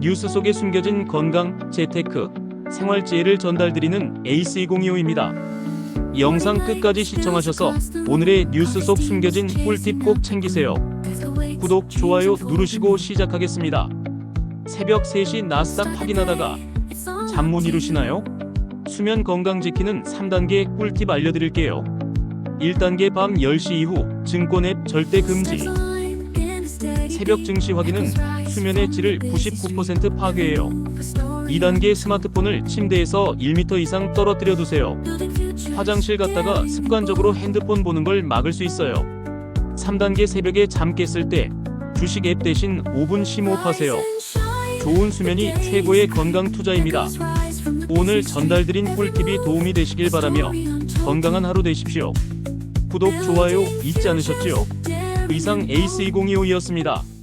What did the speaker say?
뉴스 속에 숨겨진 건강, 재테크, 생활 지혜를 전달드리는 에이스 2025입니다. 영상 끝까지 시청하셔서 오늘의 뉴스 속 숨겨진 꿀팁 꼭 챙기세요. 구독, 좋아요 누르시고 시작하겠습니다. 새벽 3시 나스닥 확인하다가 잠 못 이루시나요? 수면 건강 지키는 3단계 꿀팁 알려드릴게요. 1단계 밤 10시 이후 증권 앱 절대 금지. 새벽 증시 확인은 수면의 질을 99% 파괴해요. 2단계 스마트폰을 침대에서 1m 이상 떨어뜨려 두세요. 화장실 갔다가 습관적으로 핸드폰 보는 걸 막을 수 있어요. 3단계 새벽에 잠 깼을 때 주식 앱 대신 5분 심호흡하세요. 좋은 수면이 최고의 건강 투자입니다. 오늘 전달드린 꿀팁이 도움이 되시길 바라며 건강한 하루 되십시오. 구독, 좋아요 잊지 않으셨지요? 이상 에이스 2025이었습니다.